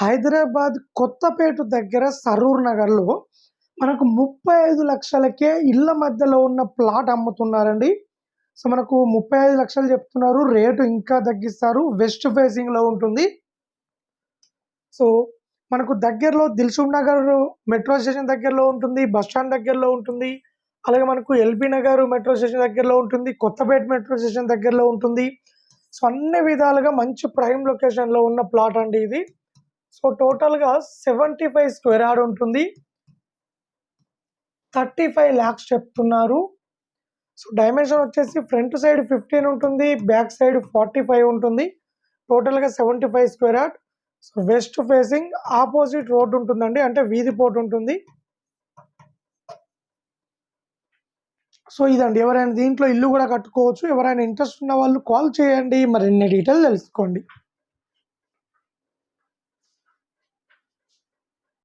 హైదరాబాద్ కొత్తపేట దగ్గర సరూర్ నగర్లో మనకు ముప్పై ఐదు లక్షలకే ఇళ్ళ మధ్యలో ఉన్న ప్లాట్ అమ్ముతున్నారండి. సో మనకు ముప్పై ఐదు లక్షలు చెప్తున్నారు. రేటు ఇంకా తగ్గిస్తారు. వెస్ట్ ఫేసింగ్లో ఉంటుంది. సో మనకు దగ్గరలో దిల్సుఖ్ నగర్ మెట్రో స్టేషన్ దగ్గరలో ఉంటుంది. బస్ స్టాండ్ దగ్గరలో ఉంటుంది. అలాగే మనకు ఎల్బీ నగర్ మెట్రో స్టేషన్ దగ్గరలో ఉంటుంది. కొత్తపేట మెట్రో స్టేషన్ దగ్గరలో ఉంటుంది. సో అన్ని విధాలుగా మంచి ప్రైమ్ లొకేషన్లో ఉన్న ప్లాట్ అండి ఇది. సో టోటల్గా సెవెంటీ ఫైవ్ స్క్వేర్ యార్డ్ ఉంటుంది. థర్టీ ఫైవ్ ల్యాక్స్ చెప్తున్నారు. సో డైమెన్షన్ వచ్చేసి ఫ్రంట్ సైడ్ ఫిఫ్టీన్ ఉంటుంది బ్యాక్ సైడ్ ఫార్టీ ఫైవ్ ఉంటుంది. టోటల్గా seventy five square yard so west facing opposite road ఉంటుందండి అంటే వీధి పోటు ఉంటుంది. సో ఇదండి ఎవరైనా దీంట్లో ఇల్లు కూడా కట్టుకోవచ్చు ఎవరైనా ఇంట్రెస్ట్ ఉన్న వాళ్ళు కాల్ చేయండి మరిన్ని డీటెయిల్ తెలుసుకోండి.